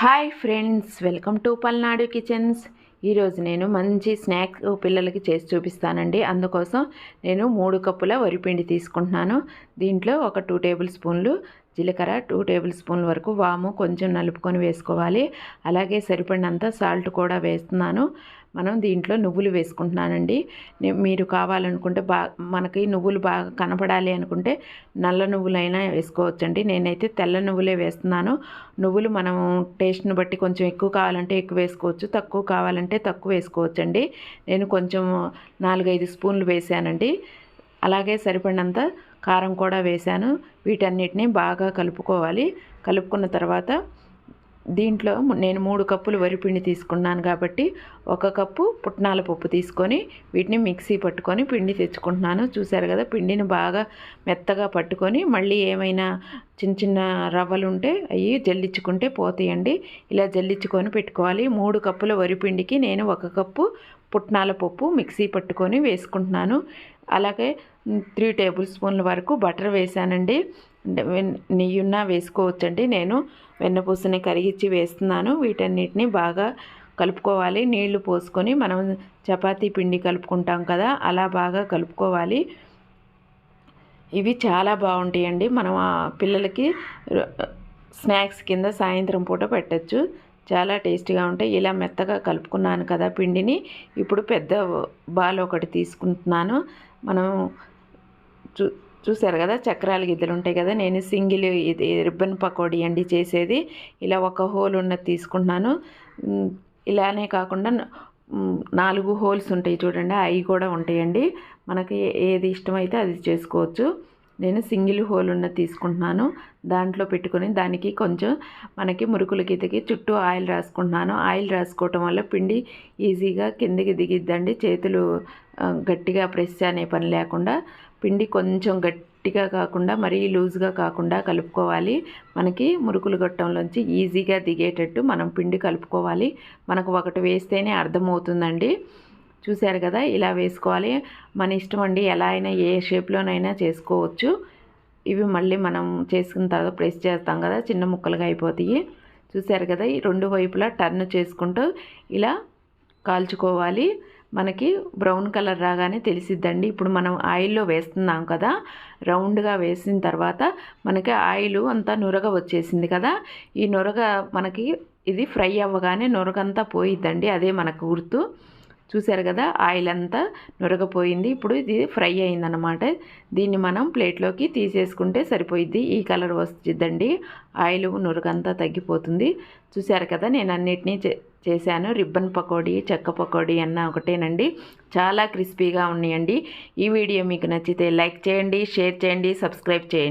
Hi friends welcome to Palnadu kitchens. ఈరోజు నేను మంచి స్నాక్ పిల్లలకి చేసి చూపిస్తానండి. అందుకోసం నేను మూడు కప్పుల వరిపిండి తీసుకుంటున్నాను. దీంట్లో ఒక టూ టేబుల్ స్పూన్లు జీలకర్ర టూ టేబుల్ స్పూన్ల వరకు వాము కొంచెం నలుపుకొని వేసుకోవాలి. అలాగే సరిపడినంత సాల్ట్ కూడా వేస్తున్నాను. మనం దీంట్లో నువ్వులు వేసుకుంటున్నానండి. మీరు కావాలనుకుంటే బా మనకి నువ్వులు బాగా కనపడాలి అనుకుంటే నల్ల నువ్వులైనా వేసుకోవచ్చండి. నేనైతే తెల్ల నువ్వులే వేస్తున్నాను. నువ్వులు మనం టేస్ట్ని బట్టి కొంచెం ఎక్కువ కావాలంటే ఎక్కువ వేసుకోవచ్చు. తక్కువ కావాలంటే తక్కువ వేసుకోవచ్చండి. నేను కొంచెం నాలుగైదు స్పూన్లు వేసానండి. అలాగే సరిపడినంత కారం కూడా వేశాను. వీటన్నిటిని బాగా కలుపుకోవాలి. కలుపుకున్న తర్వాత దీంట్లో నేను మూడు కప్పులు వరిపిండి తీసుకున్నాను కాబట్టి ఒక కప్పు పుట్నాల పప్పు తీసుకొని వీటిని మిక్సీ పట్టుకొని పిండి తెచ్చుకుంటున్నాను. చూశారు కదా పిండిని బాగా మెత్తగా పట్టుకొని మళ్ళీ ఏమైనా చిన్న చిన్న రవ్వలు ఉంటే అవి జల్లించుకుంటే పోతాయండి. ఇలా జల్లించుకొని పెట్టుకోవాలి. మూడు కప్పుల వరిపిండికి నేను ఒక కప్పు పుట్నాల పప్పు మిక్సీ పట్టుకొని వేసుకుంటున్నాను. అలాగే త్రీ టేబుల్ స్పూన్ల వరకు బటర్ వేసానండి. నెయ్యున్న వేసుకోవచ్చండి. నేను వెన్నపూసని కరిగించి వేస్తున్నాను. వీటన్నిటిని బాగా కలుపుకోవాలి. నీళ్ళు పోసుకొని మనం చపాతీ పిండి కలుపుకుంటాం కదా అలా బాగా కలుపుకోవాలి. ఇవి చాలా బాగుంటాయండి. మనం ఆ పిల్లలకి స్నాక్స్ కింద సాయంత్రం పూట పెట్టచ్చు. చాలా టేస్టీగా ఉంటాయి. ఇలా మెత్తగా కలుపుకున్నాను కదా పిండిని. ఇప్పుడు పెద్ద బాల్ ఒకటి తీసుకుంటున్నాను. మనం చూ చూసారు కదా చక్రాలు గిద్దలు ఉంటాయి కదా. నేను సింగిల్ ఇది రిబ్బన్ పకోడీ అండి చేసేది. ఇలా ఒక హోల్ ఉన్నది తీసుకుంటున్నాను. ఇలానే కాకుండా నాలుగు హోల్స్ ఉంటాయి చూడండి. అవి కూడా ఉంటాయండి. మనకి ఏది ఇష్టమైతే అది చేసుకోవచ్చు. నేను సింగిల్ హోల్ ఉన్న తీసుకుంటున్నాను. దాంట్లో పెట్టుకొని దానికి కొంచెం మనకి మురుకుల గీతకి చుట్టూ ఆయిల్ రాసుకుంటున్నాను. ఆయిల్ రాసుకోవటం వల్ల పిండి ఈజీగా కిందికి దిగిద్దండి. చేతులు గట్టిగా ప్రెస్ అనే పని లేకుండా పిండి కొంచెం గట్టిగా కాకుండా మరీ లూజ్గా కాకుండా కలుపుకోవాలి. మనకి మురుకులు గొట్టంలోంచి ఈజీగా దిగేటట్టు మనం పిండి కలుపుకోవాలి. మనకు ఒకటి వేస్తేనే అర్థమవుతుందండి. చూశారు కదా ఇలా వేసుకోవాలి. మన ఇష్టం అండి ఎలా అయినా ఏ షేప్లోనైనా చేసుకోవచ్చు. ఇవి మళ్ళీ మనం చేసుకున్న తర్వాత ప్రెస్ చేస్తాం కదా చిన్న ముక్కలుగా అయిపోతాయి. చూశారు కదా ఈ రెండు వైపులా టర్న్ చేసుకుంటూ ఇలా కాల్చుకోవాలి. మనకి బ్రౌన్ కలర్ రాగానే తెలిసిద్దండి. ఇప్పుడు మనం ఆయిల్లో వేస్తున్నాం కదా రౌండ్గా వేసిన తర్వాత మనకి ఆయిల్ అంతా నురగ వచ్చేసింది కదా ఈ నురగ మనకి ఇది ఫ్రై అవ్వగానే నురగంతా పోయిద్దండి అదే మనకు గుర్తు. చూశారు కదా ఆయిల్ అంతా నురగపోయింది. ఇప్పుడు ఇది ఫ్రై అయిందనమాట దీన్ని మనం ప్లేట్లోకి తీసేసుకుంటే సరిపోయిద్ది. ఈ కలర్ వస్తుందండి. ఆయిల్ నురగంతా తగ్గిపోతుంది. చూశారు కదా నేను అన్నిటినీ చే చేశాను. రిబ్బన్ పకోడీ చెక్క పకోడీ అన్న ఒకటేనండి. చాలా క్రిస్పీగా ఉన్నాయండి. ఈ వీడియో మీకు నచ్చితే లైక్ చేయండి షేర్ చేయండి సబ్స్క్రైబ్ చేయండి.